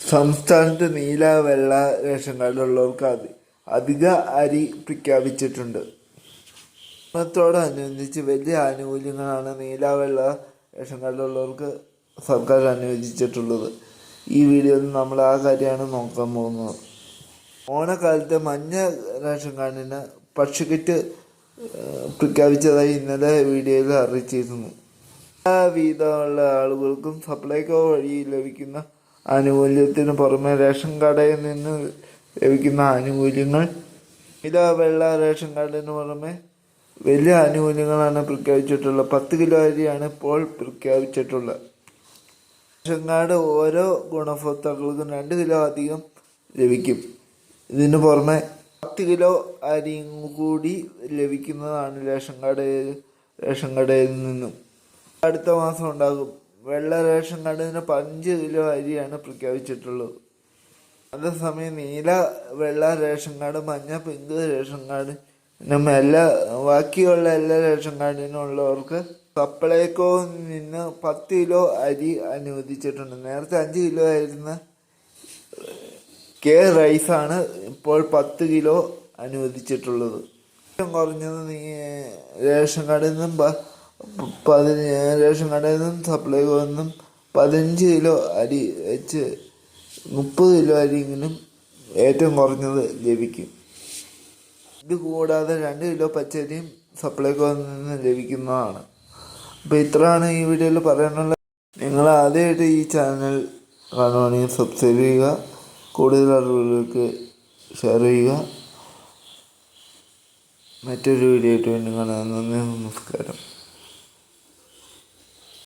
സംസ്ഥാനത്ത് നീല വെള്ള റേഷൻ കാർഡുള്ളവർക്ക് അധി അധിക അരി പ്രഖ്യാപിച്ചിട്ടുണ്ട്. ഓണത്തോടനുബന്ധിച്ച് വലിയ ആനുകൂല്യങ്ങളാണ് നീല വെള്ള റേഷൻ കാർഡുള്ളവർക്ക് സർക്കാർ അനുവദിച്ചിട്ടുള്ളത്. ഈ വീഡിയോയിൽ നമ്മൾ ആ കാര്യമാണ് നോക്കാൻ പോകുന്നത്. ഓണക്കാലത്ത് മഞ്ഞ റേഷൻ കാർഡിന് പക്ഷിക്കിറ്റ് പ്രഖ്യാപിച്ചതായി ഇന്നലെ വീഡിയോയിൽ അറിയിച്ചിരുന്നു. എല്ലാ വീതമുള്ള ആളുകൾക്കും സപ്ലൈകോ വഴി ലഭിക്കുന്ന ആനുകൂല്യത്തിന് പുറമെ റേഷൻ കടയിൽ നിന്ന് ലഭിക്കുന്ന ആനുകൂല്യങ്ങൾ. ഇല വെള്ള റേഷൻ കാർഡിന് പുറമെ വലിയ ആനുകൂല്യങ്ങളാണ് പ്രഖ്യാപിച്ചിട്ടുള്ളത്. പത്ത് കിലോ അരിയാണ് ഇപ്പോൾ പ്രഖ്യാപിച്ചിട്ടുള്ളത്. റേഷൻ കാർഡ് ഓരോ ഗുണഭോക്താക്കൾക്കും രണ്ട് കിലോ അധികം ലഭിക്കും. ഇതിന് പുറമെ പത്ത് കിലോ അരിയും കൂടി ലഭിക്കുന്നതാണ് റേഷൻ കാർഡ് റേഷൻ കടയിൽ നിന്നും. അടുത്ത മാസം ഉണ്ടാകും. വെള്ള റേഷൻ കാർഡിന് പഞ്ച് കിലോ അരിയാണ് പ്രഖ്യാപിച്ചിട്ടുള്ളത് അതേസമയം നീല വെള്ള റേഷൻ കാർഡ് മഞ്ഞ പിങ്ക് റേഷൻ കാർഡ് പിന്നെ എല്ലാ ബാക്കിയുള്ള എല്ലാ റേഷൻ കാർഡിനുള്ളവർക്ക് സപ്ലൈകോ നിന്ന് പത്ത് കിലോ അരി അനുവദിച്ചിട്ടുണ്ട്. നേരത്തെ അഞ്ച് കിലോ ആയിരുന്ന കെ റൈസാണ് ഇപ്പോൾ പത്ത് കിലോ അനുവദിച്ചിട്ടുള്ളത്. കുറഞ്ഞത് നീ റേഷൻ കാർഡിൽ നിന്നും റേഷൻ കടയിൽ നിന്നും സപ്ലൈകോ നിന്നും പതിനഞ്ച് കിലോ അരി വെച്ച് മുപ്പത് കിലോ അരിയെങ്കിലും ഏറ്റവും കുറഞ്ഞത് ലഭിക്കും. ഇത് കൂടാതെ രണ്ട് കിലോ പച്ചരിയും സപ്ലൈകോ നിന്ന് ലഭിക്കുന്നതാണ്. അപ്പോൾ ഇത്രയാണ് ഈ വീഡിയോയിൽ പറയാനുള്ളത്. നിങ്ങൾ ആദ്യമായിട്ട് ഈ ചാനൽ കാണുവാണെങ്കിൽ സബ്സ്ക്രൈബ് ചെയ്യുക. കൂടുതൽ അറിവുകൾക്ക് ഷെയർ ചെയ്യുക. മറ്റൊരു വീഡിയോ ആയിട്ട് വീണ്ടും കാണാൻ നന്ദി നമസ്കാരം.